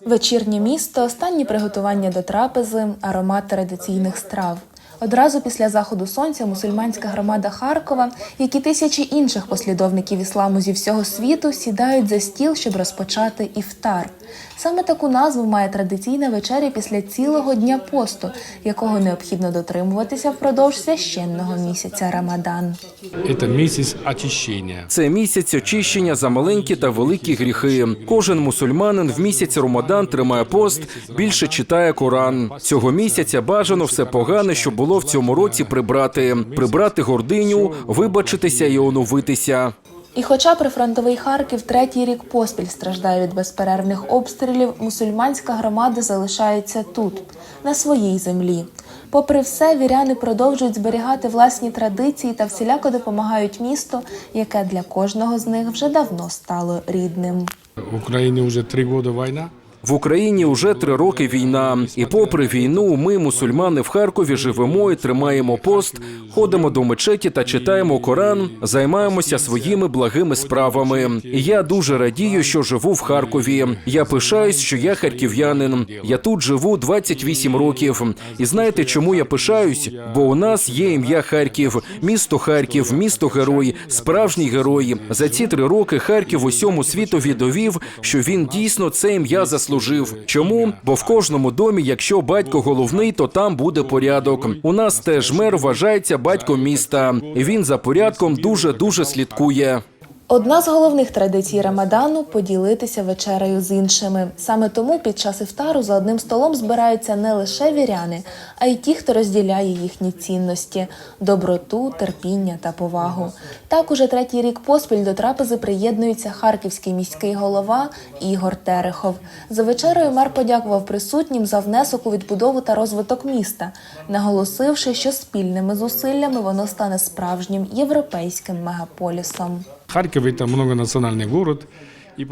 Вечірнє місто, останні приготування до трапези, аромат традиційних страв. Одразу після заходу сонця мусульманська громада Харкова, як і тисячі інших послідовників ісламу зі всього світу, сідають за стіл, щоб розпочати іфтар. Саме таку назву має традиційна вечеря після цілого дня посту, якого необхідно дотримуватися впродовж священного місяця Рамадан. Это месяц очищения. Це місяць очищення за маленькі та великі гріхи. Кожен мусульманин в місяць Ромадан тримає пост, більше читає Коран. Цього місяця бажано все погане, що було в цьому році, прибрати, прибрати гординю, вибачитися і оновитися. І хоча прифронтовий Харків третій рік поспіль страждає від безперервних обстрілів, мусульманська громада залишається тут, на своїй землі. Попри все, віряни продовжують зберігати власні традиції та всіляко допомагають місту, яке для кожного з них вже давно стало рідним. В Украине уже три года война. В Україні уже три роки війна, і попри війну, ми, мусульмани в Харкові, живемо і тримаємо пост, ходимо до мечеті та читаємо Коран, займаємося своїми благими справами. І я дуже радію, що живу в Харкові. Я пишаюсь, що я харків'янин. Я тут живу 28 років. І знаєте, чому я пишаюсь? Бо у нас є ім'я Харків, місто Харків, місто герой, справжній герой. За ці три роки Харків усьому світові довів, що він дійсно це ім'я заслужив. Чому? Бо в кожному домі, якщо батько головний, то там буде порядок. У нас теж мер вважається батьком міста, він за порядком дуже дуже слідкує. Одна з головних традицій Рамадану поділитися вечерею з іншими. Саме тому під час іфтару за одним столом збираються не лише віряни, а й ті, хто розділяє їхні цінності доброту, терпіння та повагу. Так уже третій рік поспіль до трапези приєднується харківський міський голова Ігор Терехов. За вечерею мер подякував присутнім за внесок у відбудову та розвиток міста, наголосивши, що спільними зусиллями воно стане справжнім європейським мегаполісом. Харьков это многонациональный город.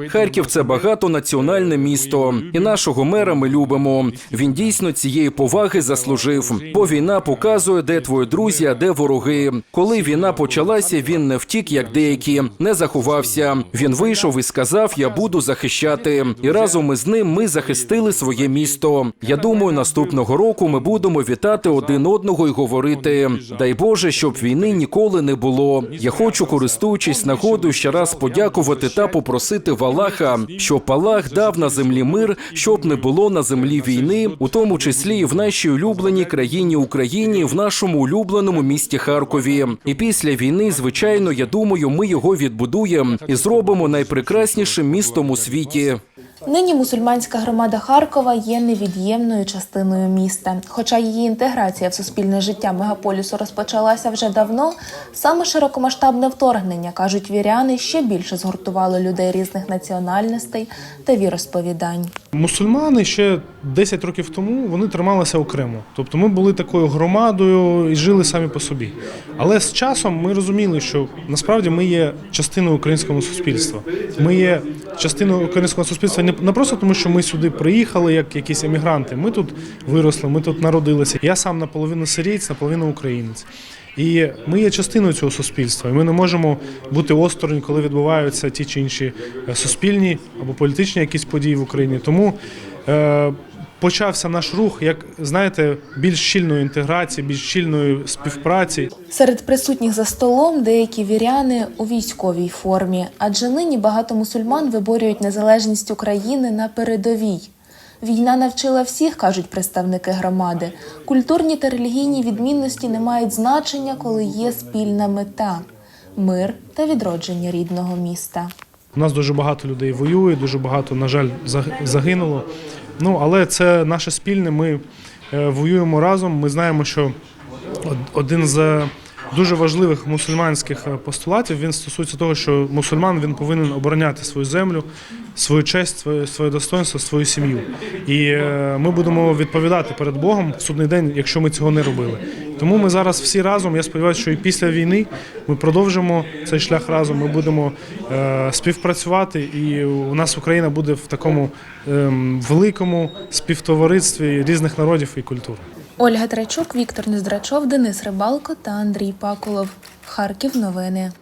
Харків це багатонаціональне місто, і нашого мера ми любимо. Він дійсно цієї поваги заслужив. Бо війна показує, де твої друзі, а де вороги. Коли війна почалася, він не втік, як деякі, не заховався. Він вийшов і сказав: Я буду захищати. І разом із ним ми захистили своє місто. Я думаю, наступного року ми будемо вітати один одного і говорити: дай Боже, щоб війни ніколи не було. Я хочу, користуючись нагодою, ще раз подякувати та попросити в Аллаха, щоб Аллах дав на землі мир, щоб не було на землі війни, у тому числі і в нашій улюбленій країні Україні, в нашому улюбленому місті Харкові. І після війни, звичайно, я думаю, ми його відбудуємо і зробимо найпрекраснішим містом у світі. Нині мусульманська громада Харкова є невід'ємною частиною міста. Хоча її інтеграція в суспільне життя мегаполісу розпочалася вже давно, саме широкомасштабне вторгнення, кажуть віряни, ще більше згуртувало людей різних національностей та віросповідань. Мусульмани ще 10 років тому вони трималися окремо. Тобто ми були такою громадою і жили самі по собі. Але з часом ми розуміли, що насправді ми є частиною українського суспільства. Ми є частиною українського суспільства не просто тому, що ми сюди приїхали як якісь емігранти. Ми тут виросли, ми тут народилися. Я сам наполовину сирієць, наполовину українець. І ми є частиною цього суспільства, і ми не можемо бути осторонь, коли відбуваються ті чи інші е, суспільні або політичні якісь події в Україні. Тому е, почався наш рух, як знаєте, більш щільної інтеграції, більш щільної співпраці. Серед присутніх за столом деякі віряни у військовій формі, адже нині багато мусульман виборюють незалежність України на передовій. Війна навчила всіх, кажуть представники громади. Культурні та релігійні відмінності не мають значення, коли є спільна мета мир та відродження рідного міста. У нас дуже багато людей воює, дуже багато, на жаль, заг- загинуло. Ну, але це наше спільне. Ми е, воюємо разом. Ми знаємо, що один з дуже важливих мусульманських е, постулатів він стосується того, що мусульман він повинен обороняти свою землю, свою честь, своє, своє достоинство, свою сім'ю. І е, ми будемо відповідати перед Богом в судний день, якщо ми цього не робили. Тому ми зараз всі разом. Я сподіваюся, що і після війни ми продовжимо цей шлях разом. Ми будемо е, співпрацювати, і у нас Україна буде в такому ем, великому співтоваристві різних народів і культур. Ольга Трачук, Віктор Нездрачов, Денис Рибалко та Андрій Пакулов. Харків новини.